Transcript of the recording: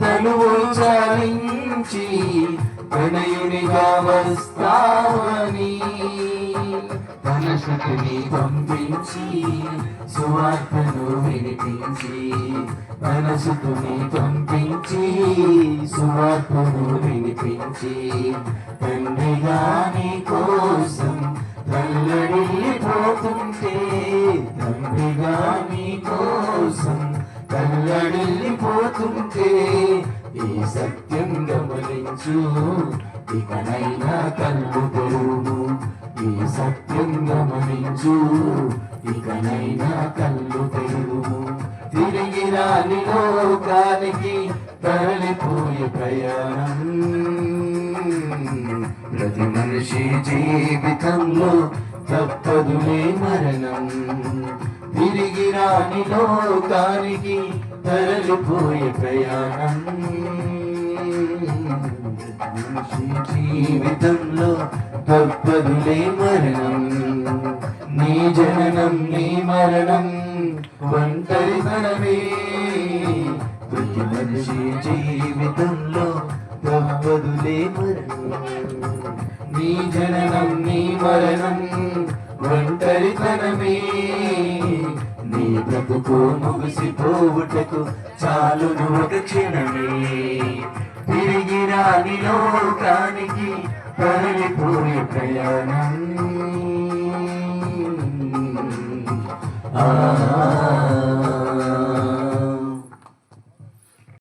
తనువు చాలించి వస్తావని తన శక్తిని పంపించి సువార్తను వినిపించి తన శక్తిని పంపించి సువార్తను వినిపించి తండ్రిగా కోసం తల్లడిల్లిపోతుంటే ఈ సత్యం గమనించు ఇకనైనా కళ్ళు తెరువు. ఈ సత్యం గమనించు ఇకనైనా కళ్ళు తెరువు. తిరిగి రాని లోకానికి తరలిపోయే ప్రయాణం. ప్రతి మనిషి జీవితంలో తప్పదులే మరణం. తిరిగి రాని లోకానికి తరలిపోయే ప్రయాణం. జీవితంలో తప్పదులే మరణం. నీ జననం నీ మరణం ఒంటరితనమే ప్రతి మనిషి జీవితంలో తప్పదులే మరణం. నీ జననం నీ మరణం ఒంటరితనమే నీ బ్రతుకు ముగిసిపోవుటకు చాలును ఒక క్షణమే. తిరిగి రాని లోకానికి తరలిపోయే ప్రయాణం ఆ